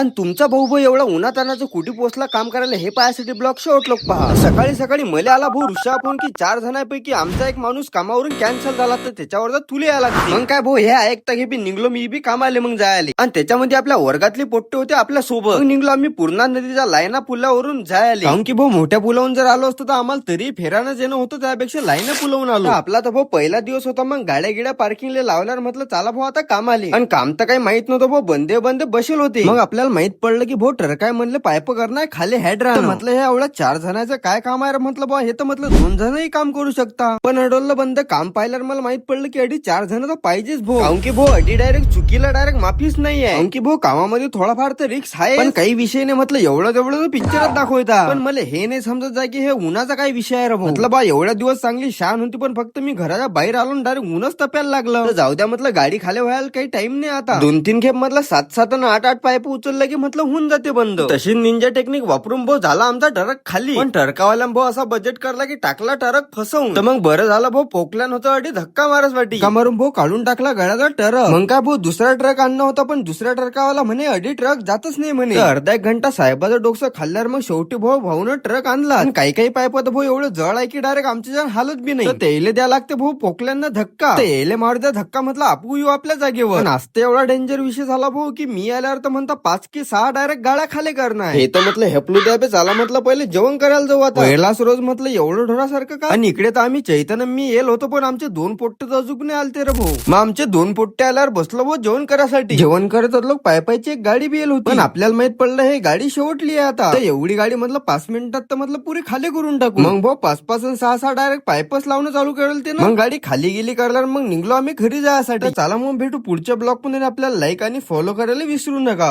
आणि तुमचा भाऊ भाऊ एवढा उन्हातानाचं कुठे पोहोचला काम करायला हे पायासाठी ब्लॉग शेवट लोक पहा. सकाळी सकाळी मला आला भाऊ ऋषा फोन की चार जणांपैकी आमचा एक माणूस कामावरून कॅन्सल झाला तर त्याच्यावर तर तुले यायला मग काय भाऊ हे ऐकता हे बी निघलो मी बी कामाले मग जायले. आणि त्याच्यामध्ये आपल्या वर्गातले पोट्टे होते आपल्यासोबत. निघलो आम्ही पूर्णा नदीच्या लायना पुलावरून जायले. कारण की भाऊ मोठ्या पुलावरून जर आलो असतो तर आम्हाला तरी फेरानं येणं होतं त्यापेक्षा लाईना पुलावून आलो. आपला तर भाऊ पहिला दिवस होता मग गाड्या गिड्या पार्किंगला लावल्यावर म्हटलं चला भाऊ आता काम आले आणि काम तर काही माहीत नव्हतं भाऊ बंदे बंदे बसेल होते. मग आपल्याला माहीत पडलं की भाऊ ट्रक काय म्हणलं पाईप करणार खाली हेड राहणार म्हटलं हे एवढ्या चार जणांचं काय काम आहे म्हटलं बा हे तर म्हटलं दोन जणही काम करू शकता. पण अडवलं बंद काम पाहिल्यावर मला माहीत पडलं की अडी चार जण तर पाहिजेच भाऊ काऊन की भाऊ अडी डायरेक्ट चुकीला डायरेक्ट माफीच नाही आहे काऊन की भाऊ कामामध्ये थोडाफार तर रिक्स आहे पण काही विषय नाही म्हटलं एवढं तेवढं पिक्चरात दाखवता. पण मला हे नाही समजत जाय की हे उन्हाचा काय विषय आहे म्हटलं बा एवढ्या दिवस चांगली शान होती पण फक्त मी घराच्या बाहेर आलो डायरेक्ट ऊनच तप्याला लागलं. जाऊ द्या म्हटलं गाडी खाली व्हायला काही टाइम नाही आता. दोन तीन खेप म्हटलं सात सात आणि आठ आठ पाईप उचललं की म्हटलं होऊन जाते बंद. तशी निंजा टेक्निक वापरून भाऊ झाला आमचा टरक खाली. पण टरकावाल्या भाऊ असा बजेट करला की टाकला टरक फसवून. तर मग बरं झालं भाऊ पोकल्यान होतं अडी धक्का मारस वाटी. का मारून भाऊ काढून टाकला गळ्याचा टरक मग काय भाऊ दुसरा ट्रक आणणं होता पण दुसऱ्या ट्रकावाला म्हणे अडी ट्रक जातच नाही म्हणे. अर्धा एक घंटा साहेबाचं डोकं खाल्ल्यावर मग शेवटी भाऊ भाऊनं ट्रक आणला. आणि काही काही पाईप भाऊ एवढं जळ आहे की डायरेक्ट आमच्या जाण हालत बी नाही. तेले द्या लागते भाऊ पोकल्यांना धक्का. तर येले मारू द्या धक्का म्हटलं आपू येऊ आपल्या जागेवर. असते एवढा डेंजर विषय झाला भाऊ की मी आल्यावर तर म्हणता पाच की सहा डायरेक्ट गाड्या खाली करणार. हे तर म्हटलं हेपलू द्या बे चला म्हटलं पहिले जेवण करायला जाऊ आता. पहिलाच रोज म्हटलं एवढं ढोरासारखं का? आणि इकडे तर आम्ही चैतन्य मी येल होतो पण आमचे दोन पोट्टे तर अजून नाही आलते रे भाऊ. मग आमचे दोन पोट्टे आल्यावर बसलो भाऊ जेवण करायसाठी. जेवण करत होतो पायपायची एक गाडी बी येल होती. पण आपल्याला माहीत पडलं हे गाडी शेवटली आहे आता. तर एवढी गाडी म्हटलं पाच मिनिटात तर म्हटलं पुरी खाली करून टाकू. मग भाऊ पाच पाच आणि सहा सहा डायरेक्ट पाईपच लावणं चालू करेल ते मग गाडी खाली गेली करल्यावर मग निघलो आम्ही घरी जायसाठी. चला मग भेटू पुढच्या ब्लॉगमध्ये आपल्याला लाईक आणि फॉलो करायला विसरू नका.